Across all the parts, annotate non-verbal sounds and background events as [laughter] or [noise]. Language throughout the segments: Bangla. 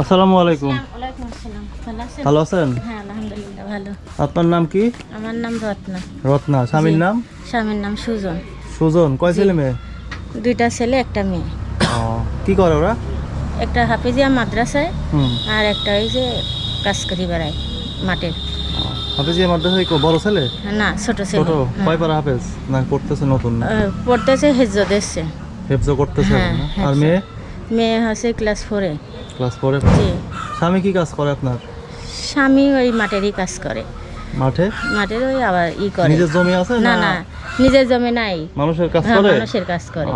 আসসালামু আলাইকুম। ওয়ালাইকুম আসসালাম। ভালো আছেন? হ্যাঁ আলহামদুলিল্লাহ ভালো। আপনার নাম কি? আমার নাম রত্না। রত্না স্বামীর নাম? স্বামীর নাম সুজন। সুজন কয় ছেলে মেয়ে? দুইটা ছেলে একটা মেয়ে। কি করে ওরা? একটা হাফিজিয়া মাদ্রাসায় হুম। আর একটা ওই যে কাজ করি বেড়ায় মাঠের। হাফেজ ইয়ে মাদ্রাসায় বড় ছেলে? না ছোট ছেলে। ছোট। কয় পারা হাফেজ? না পড়তেছে নতুন না? পড়তেছে হেজ্জত এসছে হেফজো করতেছে হ্যাঁ? আর মেয়ে? মেয়ে হচ্ছে ক্লাস ফোরে ক্লাস ফোরে জি। স্বামী কি কাজ করে আপনার? স্বামী ওই মাঠেরই কাজ করে। মাঠে? মাঠের ওই আবার ই করে। নিজের জমি আছে না না? নিজের জমি নাই। মানুষের কাজ হ্যাঁ করে? মানুষের কাজ করে।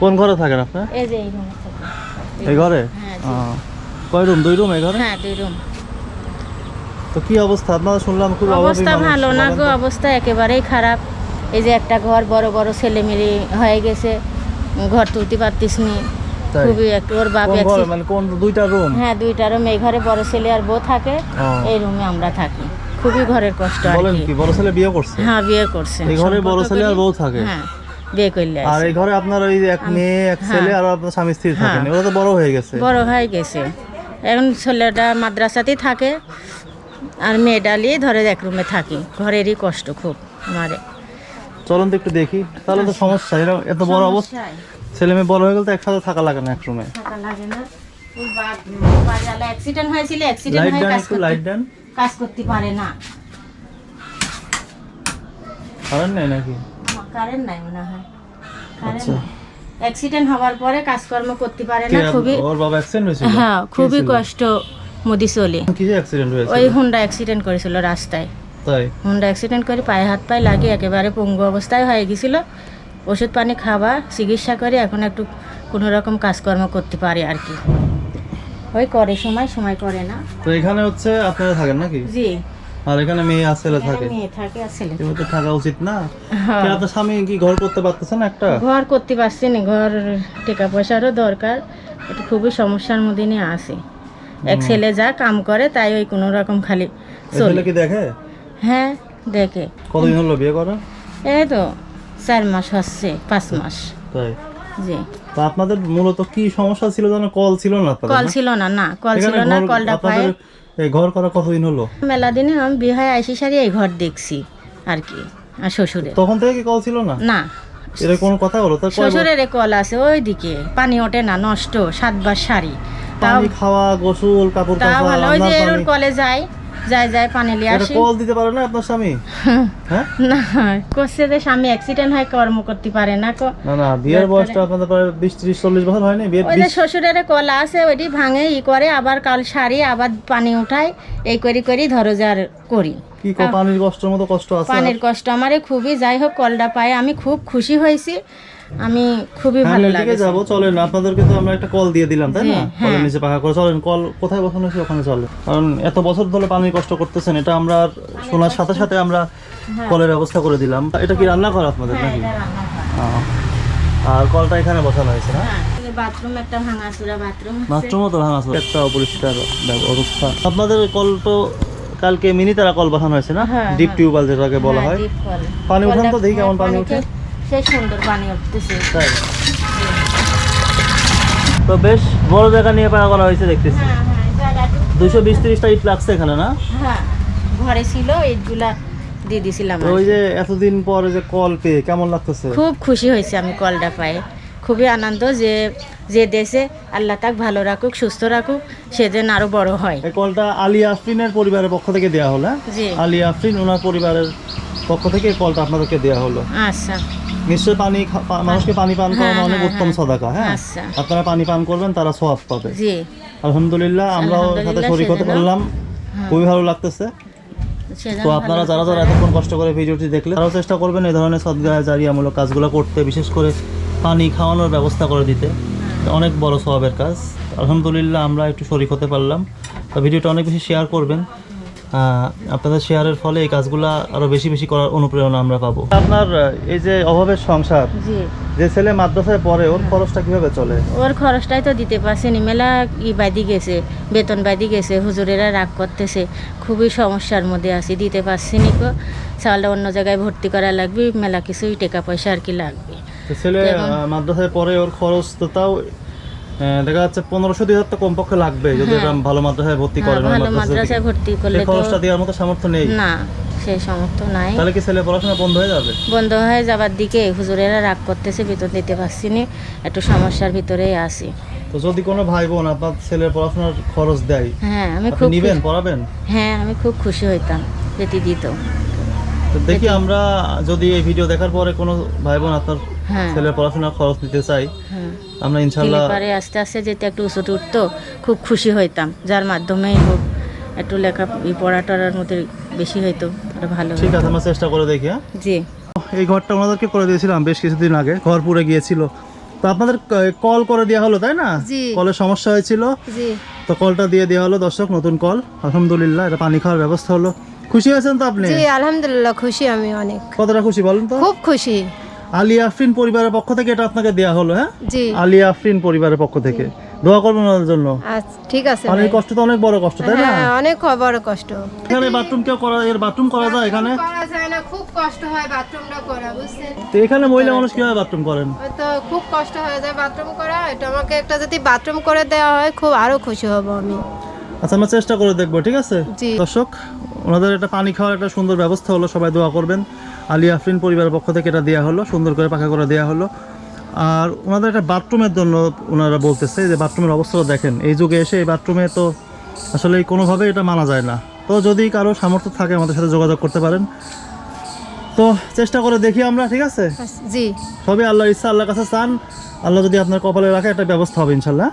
কোন ঘরে থাকেন আপনার এই যে এই থাকে। এই ঘরে? হ্যাঁ, কয় রুম? দুই রুম এই ঘরে? হ্যাঁ দুই রুম। তো কি অবস্থা? আপনারা শুনলাম খুব অবস্থা ভালো না গো অবস্থা একেবারেই খারাপ। এই যে একটা ঘর বড় বড় ছেলে মেয়ে হয়ে গেছে। ঘর তুলতে পারতিস নি? খুবই ওর বাপ মানে কোন দুইটা রুম হ্যাঁ দুইটা রুম এই ঘরে বড় ছেলে আর বউ থাকে। এই রুমে আমরা থাকি। খুবই ঘরের কষ্ট আর কি। কি বড় ছেলে বিয়ে করছে? হ্যাঁ বিয়ে করছে। এই ঘরে বড় ছেলে আর বউ থাকে? হ্যাঁ বিয়ে করলে আর এই ঘরে আপনার ওই এক মেয়ে এক হ্যাঁ। ছেলে আর আপনার স্বামী স্ত্রী হ্যাঁ। থাকেন ওরা তো বড় হয়ে গেছে। বড় হয়ে গেছে। এখন ছেলেটা মাদ্রাসাতেই থাকে আর মেয়েটা নিয়ে ধরে এক রুমে থাকি। ঘরেরই কষ্ট খুব আমারে। চলুন তো একটু দেখি। তাহলে তো সমস্যা এত বড় অবস্থা ছেলে মেয়ে বড় হয়ে গেলে তো একসাথে থাকা লাগে না এক রুমে থাকা লাগে না। ওর বাপ অ্যাক্সিডেন্ট হয়েছিল অ্যাক্সিডেন্ট হয়ে কাজ করতে লাইট দেন। কাজ করতে পারে না। কারেন্ট নেই নাকি? কারেন্ট নাই মনে হয়। কারেন্ট আচ্ছা। অ্যাক্সিডেন্ট হওয়ার পরে কাজকর্ম করতে পারে না খুবই ওর বাবা অ্যাক্সিডেন্ট হয়েছিল? হ্যাঁ খুবই কষ্ট মোদি চলে। কি অ্যাক্সিডেন্ট হয়েছে ওই হুন্ডা অ্যাক্সিডেন্ট করেছিল রাস্তায়। তাই? হুন্ডা অ্যাক্সিডেন্ট করে পায়ে হাত পায়ে লাগিয়ে একেবারে পঙ্গু অবস্থায় হয়ে গেছিল। ওষুধ পানি খাওয়া চিকিৎসা করে এখন একটু কোনো রকম কাজকর্ম করতে পারে আর কি। ওই করে সময় সময় করে না। তো এখানে হচ্ছে আপনারা থাকেন নাকি? জি। আর এখানে মেয়ে আর ছেলে থাকে? মেয়ে থাকে আর ছেলে তো থাকা। উচিত না। হ্যাঁ। কেন আপনার স্বামী কি ঘর করতে পারতেছেন একটা? ঘর করতে পারছি না ঘর টাকা পয়সারও দরকার। একটু খুবই সমস্যার মধ্যে নিয়ে আসে। এক ছেলে যা কাম করে তাই ওই কোনো রকম খালি চলে। কি দেখে? হ্যাঁ দেখে। কতদিন হলো বিয়ে করা? এই তো চার মাস হচ্ছে পাঁচ মাস। তাই? জি। তো আপনাদের মূলত কি সমস্যা ছিল জানো কল ছিল না আপনাদের কল ছিল না না কল ছিল না আপনাদের এই ঘর করা কতদিন হলো? মেলা দিনে আমি বিহায় আইসি সারি এই ঘর দেখছি আর কি আর শ্বশুরের। তখন থেকে কি কল ছিল না? না। কোনো কথা হলো? তার শ্বশুরের কল আছে ওইদিকে। পানি ওঠে না নষ্ট সাতবার সারি। তাও খাওয়া গোসল কাপড় তাও ভালো ওই যে এর কলে যায় যায় যায় পানি নিয়ে আসি। কল দিতে পারে না আপনার স্বামী? [laughs] হ্যাঁ? না করছে যে স্বামী অ্যাক্সিডেন্ট হয় কর্ম করতে পারে না কো না না বিয়ের বয়সটা আপনাদের প্রায় বিশ ত্রিশ চল্লিশ বছর হয়নি বিয়ের ওই যে শ্বশুরের কলা আছে ওইটি ভাঙে ই করে আবার কাল সারি আবার পানি উঠাই এই করি করি ধরো যার করি। কি পানির কষ্টের মতো কষ্ট আছে পানির কষ্ট আমারে খুবই যাই হোক কলটা পায়। আমি খুব খুশি হয়েছি। আমি খুবই হ্যাঁ ভালো লাগে যাব চলেন। আপনাদেরকে তো আমরা একটা কল দিয়ে দিলাম তাই না? হ্যাঁ। কলের নিচে পাখা করে চলেন। কল কোথায় বসানো হয়েছে? ওখানে চলে কারণ এত বছর ধরে পানির কষ্ট করতেছেন এটা আমরা শোনার সাথে সাথে আমরা কলের ব্যবস্থা করে দিলাম। এটা কি রান্না করে আপনাদের হ্যাঁ নাকি। আর কলটা এখানে বসানো হয়েছে না? হ্যাঁ বাথরুম একটা ভাঙাচুরা বাথরুম বাথরুমও তো ভাঙা আছে। একটা অপরিষ্কার অবস্থা। আপনাদের কল তো কালকে মিনি তারা কল বসানো হয়েছে না? ডিপ। টিউবওয়েল যেটাকে বলা হ্যাঁ, হয়। পানি উঠান তো দেখি কেমন হ্যাঁ, পানি পানিতে সেই সুন্দর পানি উঠতেছে। তাই। তো বেশ বড় জায়গা নিয়ে পাকা করা হয়েছে দেখতেছি। হ্যাঁ হ্যাঁ দুশো বিশ তিরিশটা ইট লাগছে এখানে না? হ্যাঁ ঘরে ছিল এইগুলা দিয়ে দিছিলাম ওই যে এতদিন পরে যে কল পেয়ে কেমন লাগতেছে? খুব খুশি হয়েছে আমি কলটা পায়ে। খুবই আনন্দ যে যে দেশে আল্লাহ তাক ভালো রাখুক সুস্থ রাখুক সে যেন আরও বড় হয়। এই কলটা আলী আফরিনের পরিবারের পক্ষ থেকে দেওয়া হলো হ্যাঁ? জি। আলী আফরিন ওনার পরিবারের পক্ষ থেকে এই কলটা আপনাদেরকে দেওয়া হলো। আচ্ছা। নিশ্চয়ই পানি মানুষকে পানি পান করানো হ্যাঁ, অনেক হ্যাঁ, উত্তম। সদাকা হ্যাঁ? আচ্ছা। আপনারা পানি পান করবেন তারা সওয়াব পাবে। জি। আলহামদুলিল্লাহ আমরাও সাথে শরীর হতে পারলাম। খুবই ভালো লাগতেছে। তো আপনারা যারা যারা এতক্ষণ কষ্ট করে ভিডিওটি দেখলে তারাও চেষ্টা করবেন এই ধরনের সদ্গায় জারিয়ামূলক কাজগুলো করতে বিশেষ করে পানি খাওয়ানোর ব্যবস্থা করে দিতে। অনেক বড় স্বভাবের কাজ। আলহামদুলিল্লাহ আমরা একটু শরিক হতে পারলাম। তো ভিডিওটা অনেক বেশি শেয়ার করবেন। আপনাদের শেয়ারের ফলে এই কাজগুলো আরও বেশি বেশি করার অনুপ্রেরণা আমরা পাবো। আপনার এই যে অভাবের সংসার যে ছেলে মাদ্রাসায় পড়ে ওর খরচটা কীভাবে চলে? ওর খরচটাই তো দিতে পারছে নি। মেলা ই বাইদি গেছে বেতন বাইদি গেছে হুজুরেরা রাগ করতেছে। খুবই সমস্যার মধ্যে আছি দিতে পারছি নি কো চালটা অন্য জায়গায় ভর্তি করা লাগবে মেলা কিছুই টাকা পয়সা আর কি লাগবে। ছেলে মাদ্রাসায় পড়ে ওর খরচ তো তাও দেখা যাচ্ছে পনেরোশো দুই হাজার তো কমপক্ষে লাগবে যদি হ্যাঁ। ভালো মাদ্রাসায় ভর্তি হ্যাঁ, ভালো মাদ্রাসায় ভর্তি। করলে খরচটা দেওয়ার মতো সামর্থ্য নেই। না সেই সমর্থ নাই। তাহলে কি ছেলে পড়াশোনা বন্ধ হয়ে যাবে? বন্ধ হয়ে যাবার দিকে হুজুরেরা রাগ করতেছে বেতন দিতে পারছি না একটু সমস্যার ভিতরেই আছি। তো যদি কোনো ভাই বোন আপনার ছেলের পড়াশোনার খরচ দেয় হ্যাঁ আমি খুব নিবেন খুশি- পড়াবেন? হ্যাঁ আমি খুব খুশি হইতাম যদি দিত। তো দেখি আমরা যদি এই ভিডিও দেখার পরে কোনো ভাই বোন আপনার ছেলের পড়াশোনার খরচ দিতে চাই। হ্যাঁ। আমরা ইনশাল্লাহ পরে আস্তে আস্তে যেতে একটু উঁচুতে উঠতো খুব খুশি হইতাম। যার মাধ্যমেই হোক একটু লেখা পড়া টড়ার মধ্যে বেশি হইতো ভালো ঠিক আছে আমরা চেষ্টা করে দেখি হ্যাঁ? জি। এই ঘরটা ওনাদেরকে করে দিয়েছিলাম বেশ কিছুদিন আগে ঘর পুড়ে গিয়েছিল। তো আপনাদের কল করে দেওয়া হলো তাই না? কলের সমস্যা হয়েছিল। তো কলটা দিয়ে দেওয়া হলো দর্শক নতুন কল। আলহামদুলিল্লাহ এটা পানি খাওয়ার ব্যবস্থা হলো। খুশি হয়েছেন তো আপনি? জি আলহামদুলিল্লাহ খুশি আমি অনেক। কতটা খুশি বলেন তো? খুব খুশি। আলী আফরিন পরিবারের পক্ষ থেকে এটা আপনাকে দেওয়া হলো হ্যাঁ? জি। আলী আফরিন পরিবারের পক্ষ থেকে। দোয়া করবেন ওনাদের জন্য। আচ্ছা ঠিক আছে ভাই। কষ্ট তো অনেক বড় কষ্ট তাই না? হ্যাঁ অনেক বড় কষ্ট। এখানে বাথরুম কেউ করা এর বাথরুম করা যায় এখানে? করা যায় না খুব কষ্ট হয় বাথরুমটা করা বুঝছেন? তো এখানে মহিলা মানুষ কীভাবে বাথরুম করেন? তো খুব কষ্ট হয়ে যায় বাথরুম করা এটা আমাকে একটা যদি বাথরুম করে দেওয়া হয় খুব আরও খুশি হব আমি। আচ্ছা আমরা চেষ্টা করে দেখব ঠিক আছে। দর্শক ওনাদের একটা পানি খাওয়ার একটা সুন্দর ব্যবস্থা হলো সবাই দোয়া করবেন। আলী আফরিন পরিবারের পক্ষ থেকে এটা দেওয়া হলো সুন্দর করে পাকা করে দেওয়া হলো। আর ওনাদের একটা বাথরুমের জন্য ওনারা বলতেছে যে বাথরুমের অবস্থাটা দেখেন এই যুগে এসে এই বাথরুমে তো আসলে কোনোভাবে এটা মানা যায় না। তো যদি কারও সামর্থ্য থাকে আমাদের সাথে যোগাযোগ করতে পারেন। তো চেষ্টা করে দেখি আমরা ঠিক আছে? জি। সবই আল্লাহর ইচ্ছা আল্লাহর কাছে চান। আল্লাহ যদি আপনার কপালে রাখে একটা ব্যবস্থা হবে ইনশাল্লাহ।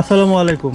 আসসালামু আলাইকুম।